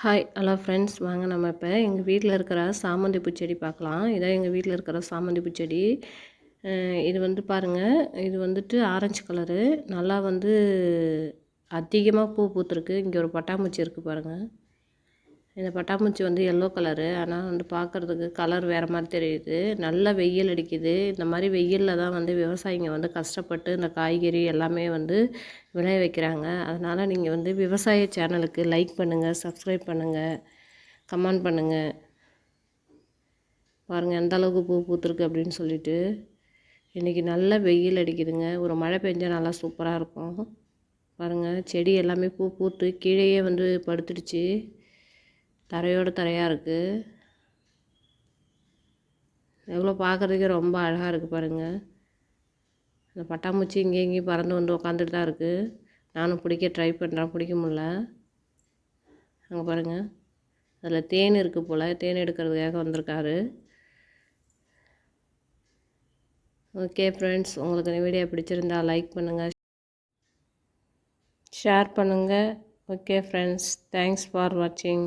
Hi hello friends வாங்க நம்ம இப்போ எங்கள் வீட்டில் இருக்கிற சாமந்தி பூச்செடி பார்க்கலாம். இதான் எங்கள் வீட்டில் இருக்கிற சாமந்தி பூச்செடி. இது வந்து பாருங்கள் இது வந்துட்டு ஆரஞ்சு கலரு நல்லா வந்து அதிகமாக பூ பூத்துருக்கு. இங்கே ஒரு பட்டாம்பூச்சி இருக்குது பாருங்கள் இந்த பட்டாம்பூச்சி வந்து எல்லோ கலரு ஆனால் வந்து பார்க்குறதுக்கு கலர் வேறு மாதிரி தெரியுது. நல்ல வெயில் அடிக்குது. இந்த மாதிரி வெயிலில் தான் வந்து விவசாயிங்க வந்து கஷ்டப்பட்டு இந்த காய்கறி எல்லாமே வந்து விளைய வைக்கிறாங்க. அதனால் நீங்கள் வந்து விவசாய சேனலுக்கு லைக் பண்ணுங்கள் சப்ஸ்கிரைப் பண்ணுங்கள் கமெண்ட் பண்ணுங்கள் பாருங்கள் எந்த அளவுக்கு பூ பூத்துருக்கு அப்படின்னு சொல்லிட்டு. இன்றைக்கி நல்ல வெயில் அடிக்குதுங்க. ஒரு மழை பெஞ்சால் நல்லா சூப்பராக இருக்கும். பாருங்கள் செடி எல்லாமே பூ பூத்து கீழேயே வந்து படுத்துடுச்சு. தரையோட தரையாக இருக்குது எவ்வளோ பார்க்குறதுக்கே ரொம்ப அழகாக இருக்குது பாருங்கள் இந்த பட்டாம்பூச்சி இங்கே இங்கேயும் பறந்து வந்து உக்காந்துட்டு தான் இருக்குது நானும் பிடிக்க ட்ரை பண்ணுறேன் பிடிக்க முடில அங்கே பாருங்கள் அதில் தேன் இருக்குது போல். தேன் எடுக்கிறதுக்காக வந்திருக்காரு. ஓகே ஃப்ரெண்ட்ஸ் உங்களுக்கு இந்த வீடியோ பிடிச்சிருந்தா லைக் பண்ணுங்கள் ஷேர் பண்ணுங்கள் ஓகே ஃப்ரெண்ட்ஸ் தேங்க்ஸ் ஃபார் வாட்சிங்